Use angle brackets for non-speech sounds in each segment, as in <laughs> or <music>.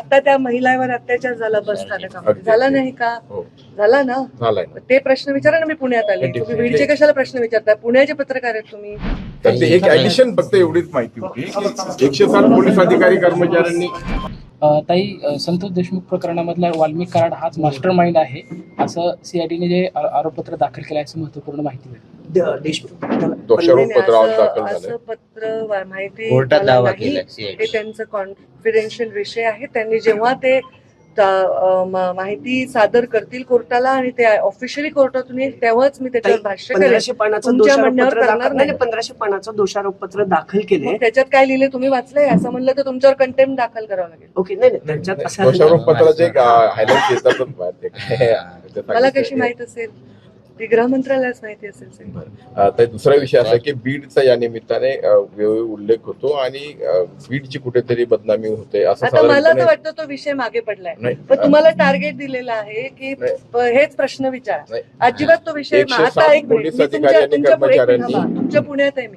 आता त्या महिलावर अत्याचार झाला बस स्थानकामध्ये. झाला नाही. का? हो. झाला ना? ते प्रश्न विचारा ना मी पुण्यात आले. तुम्ही बीडचे कशाला प्रश्न विचारताय? पुण्याचे पत्रकार आहेत तुम्ही. तर ते एक ऍडिशन फक्त एवढीच माहिती होती. एकशे सात पोलीस अधिकारी कर्मचाऱ्यांनी ताई संतोष देशमुख प्रकरणामधला वाल्मिक कराड हाच मास्टर माइंड आहे. असं सीआयडीने जे आरोपपत्र दाखल केलं आहे असं महत्त्वपूर्ण माहिती मिळाली. दोषारोप पत्र असं- पत्र माहिती हे. त्यांचं कॉन्फिडेन्शियल विषय आहे. त्यांनी जेव्हा ते माहिती सादर करतील कोर्टाला आणि ते ऑफिशियली कोर्टातून येईल तेव्हाच मी त्याच्यावर भाष्य पंधराशे पानाचं नाही. पंधराशे पानाचं दोषारोपपत्र दाखल केले त्याच्यात काय लिहिले तुम्ही वाचलंय? असं म्हणलं तर तुमच्यावर कंटेम्प दाखल करावं लागेल. ओके नाही नाही त्यांच्यात असं दोषारोप ते. <laughs> मला कशी. माहीत असेल? ती गृह मंत्रालयाच माहिती असेल तर दुसरा विषय असा की बीडचा या निमित्ताने उल्लेख होतो आणि बीडची कुठेतरी बदनामी होते असं आता मला तर वाटतं तो विषय मागे पडलाय. पण तुम्हाला टार्गेट दिलेलं आहे की हेच प्रश्न विचारा. अजिबात तो विषय आता एक तुमच्या पुण्यात आहे मी.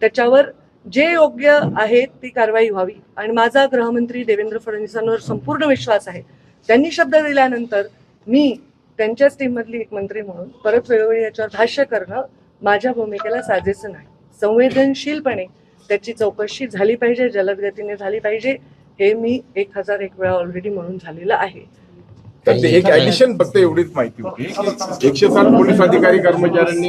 त्याच्यावर जे योग्य आहे ती कारवाई व्हावी. आणि माझा गृहमंत्री देवेंद्र फडणवीसांवर संपूर्ण विश्वास आहे. त्यांनी शब्द दिल्यानंतर मी त्यांच्याच टीममधली एक मंत्री म्हणून परत वेळोवेळी याच्यावर भाष्य करणं माझ्या भूमिकेला साजेसं नाही. संवेदनशीलपणे त्याची चौकशी झाली पाहिजे जलद गतीने झाली पाहिजे हे मी एक हजार एक वेळा ऑलरेडी म्हणून झालेलं आहे. एक ऍडिशन फक्त एवढीच माहिती होती. एकशे सात पोलीस अधिकारी कर्मचाऱ्यांनी